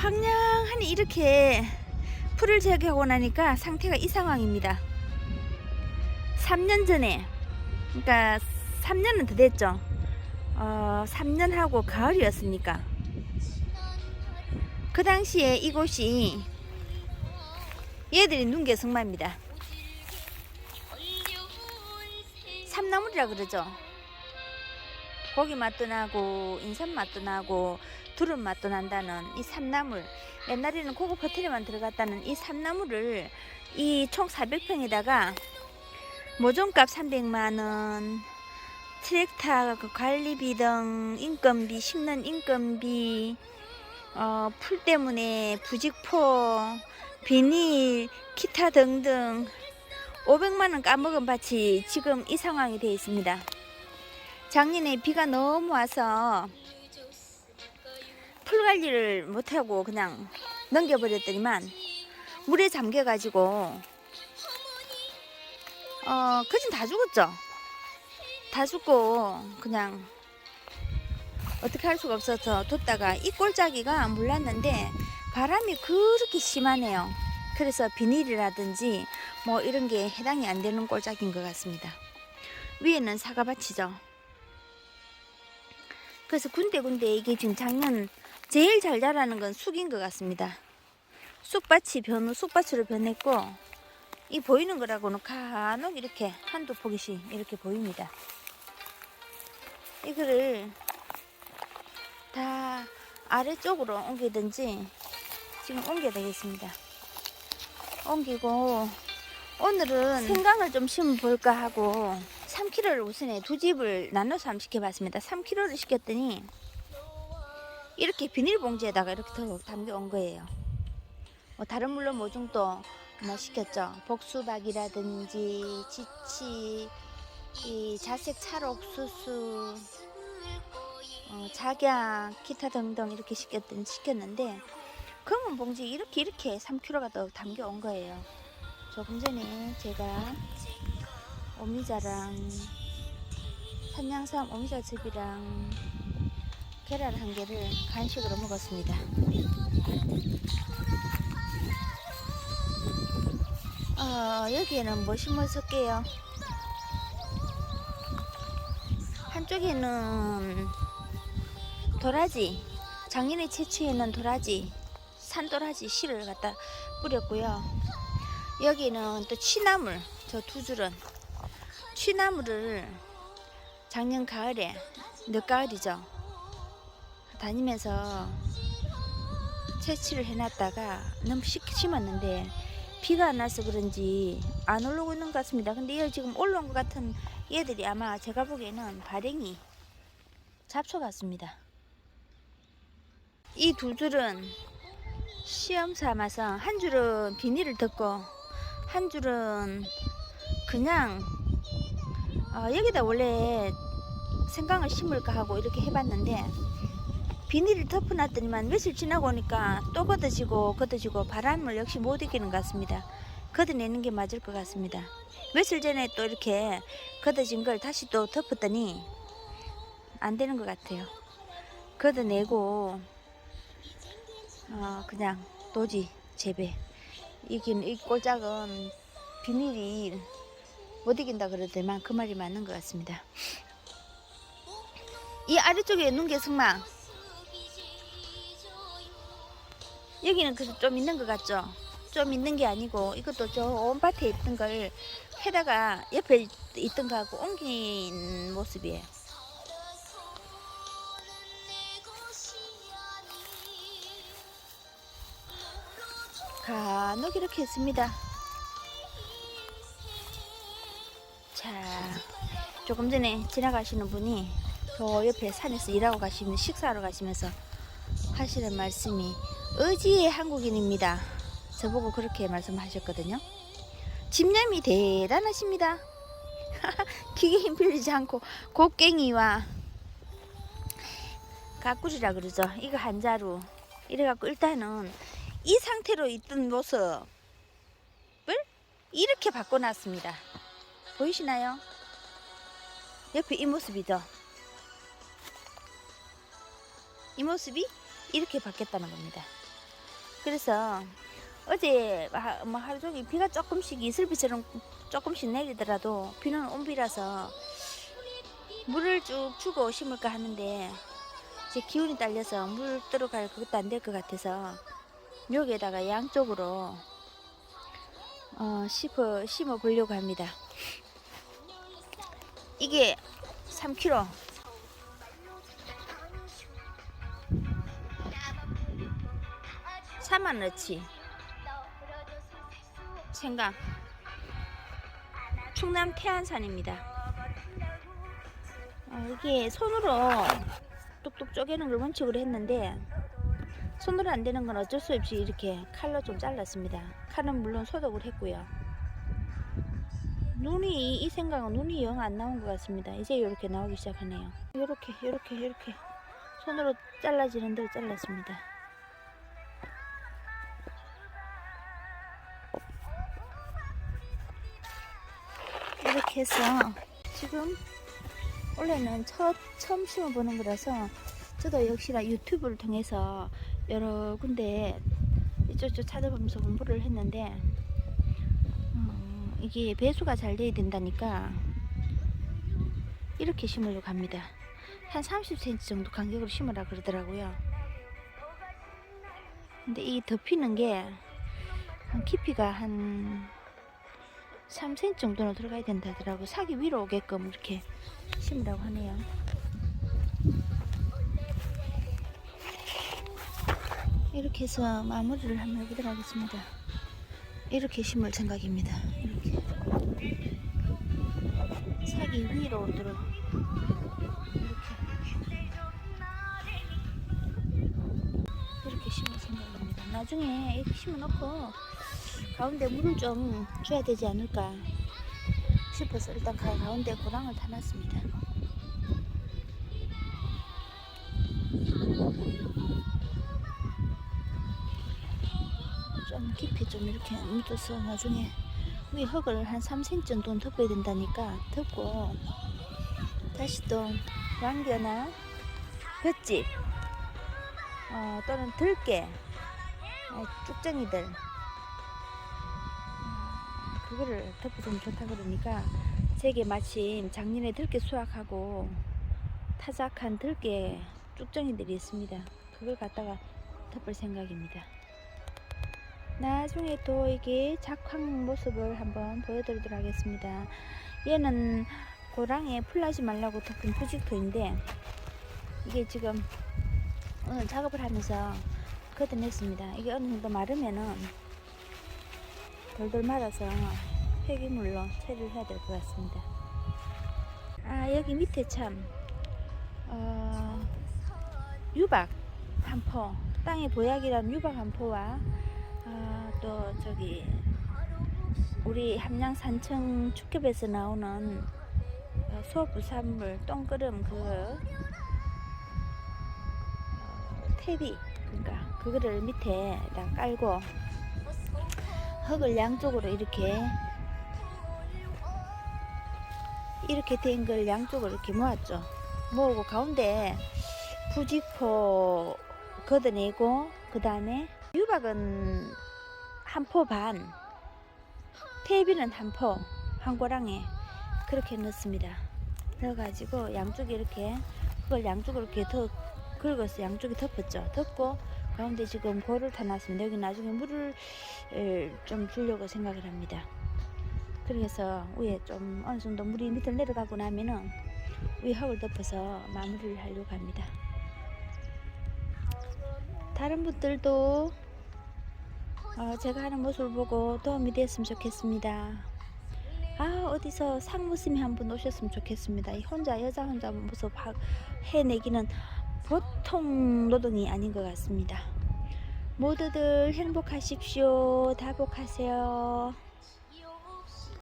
황량하니 이렇게 풀을 제거하고 나니까 상태가 이 상황입니다. 3년 전에, 그러니까 3년은 더 됐죠. 어, 3년 하고 가을이었으니까. 그 당시에 이곳이 얘들이 눈개 승마입니다. 삼나물이라 그러죠. 고기 맛도 나고 인삼 맛도 나고 두릅 맛도 난다는 이 삼나물 옛날에는 고급 호텔에만 들어갔다는 이 삼나물을 이 총 400평에다가 모종값 300만원 트랙터 그 관리비 등 인건비 심는 인건비 어, 풀 때문에 부직포 비닐 기타 등등 500만원 까먹은 밭이 지금 이 상황이 되어 있습니다. 작년에 비가 너무 와서 풀 관리를 못하고 그냥 넘겨버렸더니만 물에 잠겨가지고 어 그진 다 죽었죠? 다 죽고 그냥 어떻게 할 수가 없어서 뒀다가 이 꼴짜기가 몰랐는데 바람이 그렇게 심하네요. 그래서 비닐이라든지 뭐 이런 게 해당이 안 되는 꼴짜기인 것 같습니다. 위에는 사과밭이죠. 그래서 군데군데 이게 지금 작년 제일 잘 자라는 건 쑥인 것 같습니다. 쑥밭이 변, 쑥밭으로 변했고, 이 보이는 거라고는 간혹 이렇게 한두 포기씩 이렇게 보입니다. 이거를 다 아래쪽으로 옮기든지 지금 옮겨야 되겠습니다. 옮기고, 오늘은 생강을 좀 심어볼까 하고 3kg를 우선에 두 집을 나눠서 한번 시켜봤습니다. 3kg를 시켰더니 이렇게 비닐봉지에다가 이렇게 더 담겨 온 거예요. 뭐 다른 물론 모종도 뭐 시켰죠. 복수박이라든지 지치, 이 자색 찰옥수수, 어, 작약, 기타 등등 이렇게 시켰던 시켰는데 검은 봉지 이렇게 이렇게 3kg가 더 담겨 온 거예요. 조금 전에 제가 오미자랑 산양삼 오미자즙이랑 계란 한 개를 간식으로 먹었습니다. 어, 여기에는 뭐 심었을게요? 한쪽에는 도라지, 작년에 채취해놓은 도라지, 산도라지 씨를 갖다 뿌렸고요. 여기는 또 취나물, 저 두 줄은 취나물을 작년 가을에 늦가을이죠. 다니면서 채취를 해놨다가 너무 식 심었는데 비가 안 와서 그런지 안 올라오고 있는 것 같습니다. 근데 이 지금 올라온 것 같은 얘들이 아마 제가 보기에는 발행이 잡초 같습니다. 이 두 줄은 시험 삼아서 한 줄은 비닐을 덮고 한 줄은 그냥 어, 여기다 원래 생강을 심을까 하고 이렇게 해봤는데 비닐을 덮어놨더니만 며칠 지나고 오니까 또 걷어지고 걷어지고 바람을 역시 못 이기는 것 같습니다. 걷어내는 게 맞을 것 같습니다. 며칠 전에 또 이렇게 걷어진 걸 다시 또 덮었더니 안 되는 것 같아요. 걷어내고 어, 그냥 노지 재배. 이긴 이 꼴짝은 비닐이 못 이긴다 그러더만 그 말이 맞는 것 같습니다. 이 아래쪽에 눈개 승망 여기는 그래서 좀 있는 것 같죠? 좀 있는 게 아니고 이것도 저 온 밭에 있던 걸 해다가 옆에 있던 거하고 옮긴 모습이에요. 간혹 이렇게 했습니다. 자, 조금 전에 지나가시는 분이 저 옆에 산에서 일하고 가시면 식사하러 가시면서 하시는 말씀이 의지의 한국인입니다. 저보고 그렇게 말씀하셨거든요. 집념이 대단하십니다. 기계 힘 빌리지 않고 곡괭이와 가꾸리라 그러죠. 이거 한 자루. 이래갖고 일단은 이 상태로 있던 모습을 이렇게 바꿔놨습니다. 보이시나요? 옆에 이 모습이죠. 이 모습이 이렇게 바뀌었다는 겁니다. 그래서 어제 하- 뭐 하루 종일 비가 조금씩 이슬비처럼 조금씩 내리더라도 비는 온비라서 물을 쭉 주고 심을까 하는데 이제 기운이 딸려서 물 들어갈 그것도 안 될 것 같아서 여기에다가 양쪽으로 어, 심어, 심어 보려고 합니다. 이게 3kg. 사만원치 생강. 충남 태안산입니다. 어, 이게 손으로 뚝뚝 쪼개는 걸 원칙으로 했는데 손으로 안 되는 건 어쩔 수 없이 이렇게 칼로 좀 잘랐습니다. 칼은 물론 소독을 했고요. 눈이 이 생각은 눈이 영 안 나온 것 같습니다. 이제 이렇게 나오기 시작하네요. 이렇게 이렇게 이렇게 손으로 잘라지는 대로 잘랐습니다. 해서 지금 원래는 첫 처음 심어보는 거라서 저도 역시나 유튜브를 통해서 여러 군데 이쪽저쪽 찾아보면서 공부를 했는데 어, 이게 배수가 잘 돼야 된다니까 이렇게 심으려고 합니다. 한 30cm 정도 간격으로 심으라 그러더라고요. 근데 이 덮이는 게한 깊이가 한 3cm 정도는 들어가야 된다 하더라고. 사기 위로 오게끔 이렇게 심으라고 하네요. 이렇게 해서 마무리를 한번 해보도록 하겠습니다. 이렇게 심을 생각입니다. 이렇게. 사기 위로 오도록. 이렇게. 이렇게 심을 생각입니다. 나중에 이렇게 심어놓고 가운데 물을 좀 줘야 되지 않을까 싶어서 일단 가, 가운데 고랑을 타놨습니다. 좀 깊이 좀 이렇게 묻어서 나중에 위 흙을 한 3cm 정도는 덮어야 된다니까 덮고 다시 또 왕겨나 볏짚 어, 또는 들깨 어, 쭉정이들 음, 그거를 덮어주면 좋다 그러니까 제게 마침 작년에 들깨 수확하고 타작한 들깨 쭉정이들이 있습니다. 그걸 갖다가 덮을 생각입니다. 나중에 또 이게 작황 모습을 한번 보여드리도록 하겠습니다. 얘는 고랑에 풀나지 말라고 덮은 부직토인데 이게 지금 오늘 작업을 하면서 걷어냈습니다. 이게 어느 정도 마르면은 돌돌 말아서 폐기물로 처리를 해야 될 것 같습니다. 아 여기 밑에 참 어, 유박 한 포, 땅의 보약이라는 유박 한 포와 아, 또 저기 우리 함양 산청 축협에서 나오는 어, 소부산물 똥그름 그 어, 탭이 그러니까 그거를 밑에다 깔고 흙을 양쪽으로 이렇게 이렇게 된 걸 양쪽으로 이렇게 모았죠. 모으고 가운데 부직포 걷어내고 그 다음에 유박은 한 포 반, 테이비는 한 포, 한 고랑에 그렇게 넣습니다. 넣어가지고 양쪽에 이렇게 그걸 양쪽으로 이렇게 더 긁어서 양쪽에 덮었죠. 덮고 가운데 지금 고를 타놨습니다. 여기 나중에 물을 에, 좀 주려고 생각을 합니다. 그래서 위에 좀 어느 정도 물이 밑으로 내려가고 나면은 위에 흙을 덮어서 마무리를 하려고 합니다. 다른 분들도 어, 제가 하는 모습을 보고 도움이 됐으면 좋겠습니다. 아 어디서 상무님이 한 분 오셨으면 좋겠습니다. 이 혼자 여자 혼자 모습 하- 해내기는 보통 노동이 아닌 것 같습니다. 모두들 행복하십시오. 다복하세요.